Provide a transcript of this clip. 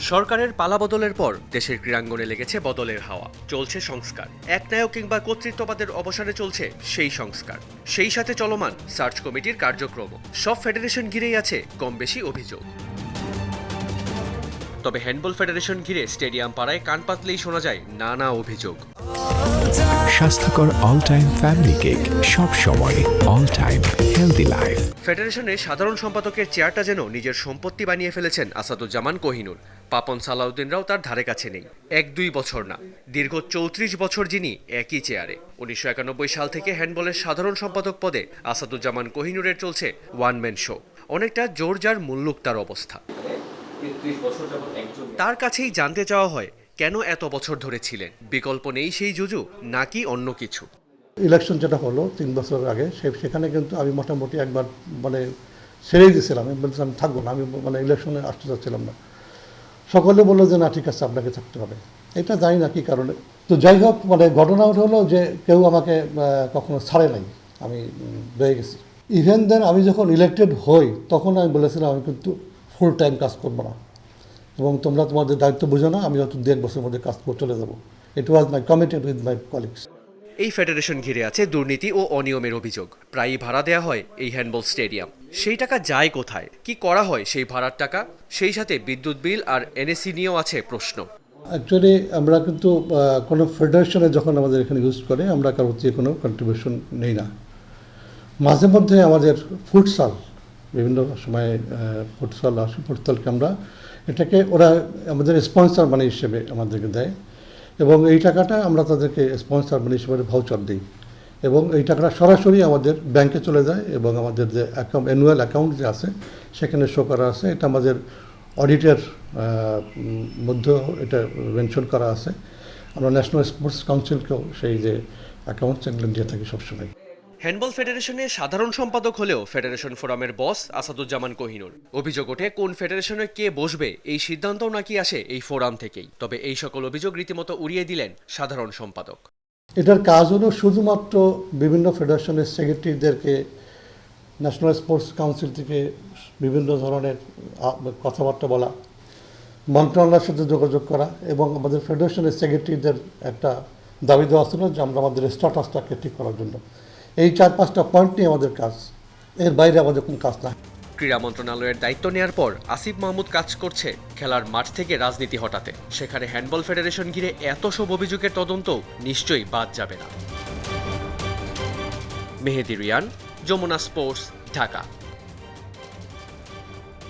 সরকারের পালাবদলের পর দেশের ক্রীড়াঙ্গনে লেগেছে বদলের হাওয়া। চলছে সংস্কার। একনায়ক কিংবা কর্তৃত্ববাদের অবসানে চলছে সেই সংস্কার। সেই সাথে চলমান সার্চ কমিটির কার্যক্রম সব ফেডারেশন ঘিরেই আছে কম বেশি অভিযোগ। তবে হ্যান্ডবল ফেডারেশন ঘিরে স্টেডিয়াম পাড়ায় কান পাতলেই শোনা যায় নানা অভিযোগ। স্বাস্থ্যকর অল টাইম ফ্যামিলি কেক সব সময় অল টাইম হেলদি লাইফ ফেডারেশনের সাধারণ সম্পাদকের চেয়ারটা যেন নিজের সম্পত্তি বানিয়ে ফেলেছেন আসাদুজ্জামান কোহিনুর। পাপন সালাউদ্দিনরাও তার ধারে কাছে নেই। এক দুই বছর না দীর্ঘ চৌত্রিশ বছর যিনি একই চেয়ারে। উনিশশো একানব্বই সাল থেকে হ্যান্ডবলের সাধারণ সম্পাদক পদে আসাদুজ্জামান কোহিনুরের চলছে ওয়ান ম্যান শো অনেকটা জোর যার মুল্লুক তার অবস্থা। তার কাছেই জানতে চাওয়া হয় কেন এত বছর ধরে ছিলেন? বিকল্প নেই সেই জুজু নাকি অন্য কিছু? ইলেকশন যেটা হলো তিন বছর আগে সে- সেখানে কিন্তু আমি মোটামুটি একবার মানে ছেড়েই দিয়েছিলাম আমি বলছিলাম আমি থাকব না আমি মানে ইলেকশনে আসতে চাচ্ছিলাম না। সকলে বলল যে না ঠিক আছে আপনাকে থাকতে হবে। এটা জানি না কী কারণে। তো যাই হোক মানে ঘটনা ওটা হলো যে কেউ আমাকে কখনো ছাড়ে নাই। আমি রয়ে গেছি। ইভেন দেন আমি যখন ইলেক্টেড হই তখন আমি বলেছিলাম আমি কিন্তু ফুল টাইম কাজ করব না। এবং তোমরা তোমাদের দায়িত্ব বুঝো না আমি হয়তো দেড় বছরের মধ্যে কাজ করে চলে যাব। It was my committed with my colleagues এই ফেডারেশন ঘিরে আছে দুর্নীতি ও অনিয়মের অভিযোগ। প্রায়ই ভাড়া দেওয়া হয় এই হ্যান্ডবল স্টেডিয়াম সেই টাকা যায় কোথায়? কি করা হয় সেই ভাড়ার টাকা? সেই সাথে বিদ্যুৎ বিল আর এনএসি নিয়েও আছে প্রশ্ন। অ্যাকচুয়ালি আমরা কিন্তু কোনো ফেডারেশনে যখন আমাদের এখানে ইউজ করে আমরা কারোর থেকে কোনো কন্ট্রিবিউশন নেই না। মাঝে মধ্যে আমাদের ফুটসাল বিভিন্ন সময়ে ফুটসাল আসে ফুটসালকে আমরা এটাকে ওরা আমাদের স্পন্সর মানি হিসেবে আমাদেরকে দেয় এবং এই টাকাটা আমরা তাদেরকে স্পন্সর মানি হিসেবে ভাউচার দিই এবং এই টাকাটা সরাসরি আমাদের ব্যাংকে চলে যায় এবং আমাদের যে অ্যাকাউন্ট অ্যানুয়াল অ্যাকাউন্ট যে আছে, সেখানে শো করা আছে। এটা আমাদের অডিটের মধ্যেও এটা মেনশন করা আছে। আমরা ন্যাশনাল স্পোর্টস কাউন্সিলকেও সেই যে অ্যাকাউন্ট সেগুলো দিয়ে থাকি সবসময়। হ্যান্ডবল ফেডারেশনের সাধারণ সম্পাদক হলেও ফেডারেশন ফোরামের বস আসাদুজ্জামান কোহিনুর। অভিযোগ ওঠে, কোন ফেডারেশনে কে বসবে, এই সিদ্ধান্তও নাকি আসে এই ফোরাম থেকেই। তবে এই সকল অভিযোগ রীতিমতো উড়িয়ে দিলেন সাধারণ সম্পাদক। এটার কাজ হলো শুধুমাত্র বিভিন্ন ফেডারেশনের সেক্রেটারিদেরকে, ন্যাশনাল স্পোর্টস কাউন্সিল থেকে বিভিন্ন ধরনের কথাবার্তা বলা, মন্ত্রণালয়ের সাথে যোগাযোগ করা এবং আমাদের ফেডারেশনের সেক্রেটারিদের একটা দাবি দেওয়া ছিল যে আমরা আমাদের স্ট্যাটাসটাকে ঠিক করার জন্য। এই চার, পাঁচটা পয়েন্ট নিয়ে আমাদের কাজ। এর বাইরে আমাদের কোনো কাজ না ক্রীড়া মন্ত্রণালয়ের দায়িত্ব নেয়ার পর আসিফ মাহমুদ কাজ করছে খেলার মাঠ থেকে রাজনীতি হটাতে। সেখানে হ্যান্ডবল ফেডারেশন ঘিরে এত সব অভিযোগের তদন্ত নিশ্চয়ই বাদ যাবে না। মেহেদি রিয়ান, যমুনা স্পোর্টস, ঢাকা।